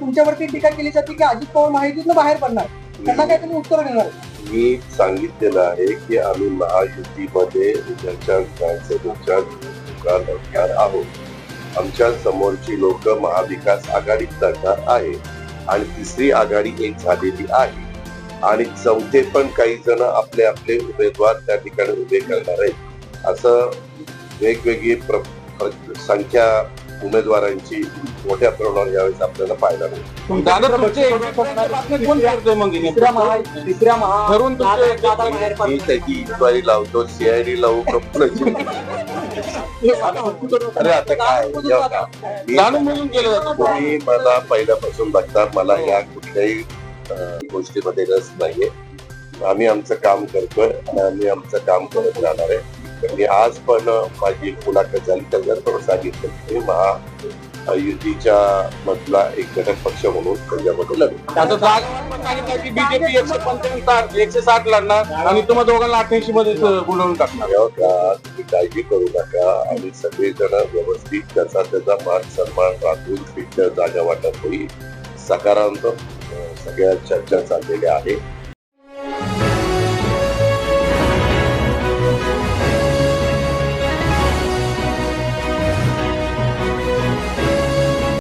तुमच्यावरती टीका केली जाते की अजित पवार महायुतीतनं बाहेर पडणार? त्यांना काय तुम्ही उत्तर देणार? मी सांगितलेलं आहे की आम्ही महायुतीमध्ये उद्याच्या विधानसभेच्या निवडणुका लढणार आहोत आमच्या समोरची लोक महाविकास आघाडीत लढणार आहे आणि तिसरी आघाडी एक झालेली आहे. आणि चौथे पण काही जण आपले आपले उमेदवार त्या ठिकाणी उभे करणार आहेत. असं वेगवेगळी प्र- संख्या उमेदवारांची मोठ्या प्रमाणावर यावेळेस आपल्याला पाहायला मिळेल. दादा तुमचे बातम्या कोण करतोय मग? तिसऱ्या महा तिसऱ्या महा ठरवून तुमचे- दादा- दादा बाहेर मी पडणार. त्याची इन्क्वायरी लावतो सीआयडी लावू अरे आता काय? तुम्ही मला पहिल्यापासून बघता मला या कुठल्याही गोष्टीमध्ये रस नाहीये. आम्ही आमचं काम करतोय आणि आम्ही आमचं काम करत राहणार आहे. मी आज पण माझी एक मुलाखत झाली. त्याच्यात पण सांगितलं की महायुतीच्या मधला एक घटक पक्ष म्हणून त्याच्यामध्ये सांगितलं की बीजेपी एकशे पंच्याण्णव एकशे साठ लढणार आणि तुम्हा दोघांना अठ्ठ्याऐंशी मध्ये बोलवून टाकणार. का? तुम्ही काळजी करू नका. आणि सगळेजण व्यवस्थित त्याचा त्याचा मान सन्मान राखून तिथल्या जागा वाटप होईल. सकारात्मक सगळ्या चर्चा चाललेल्या आहेत.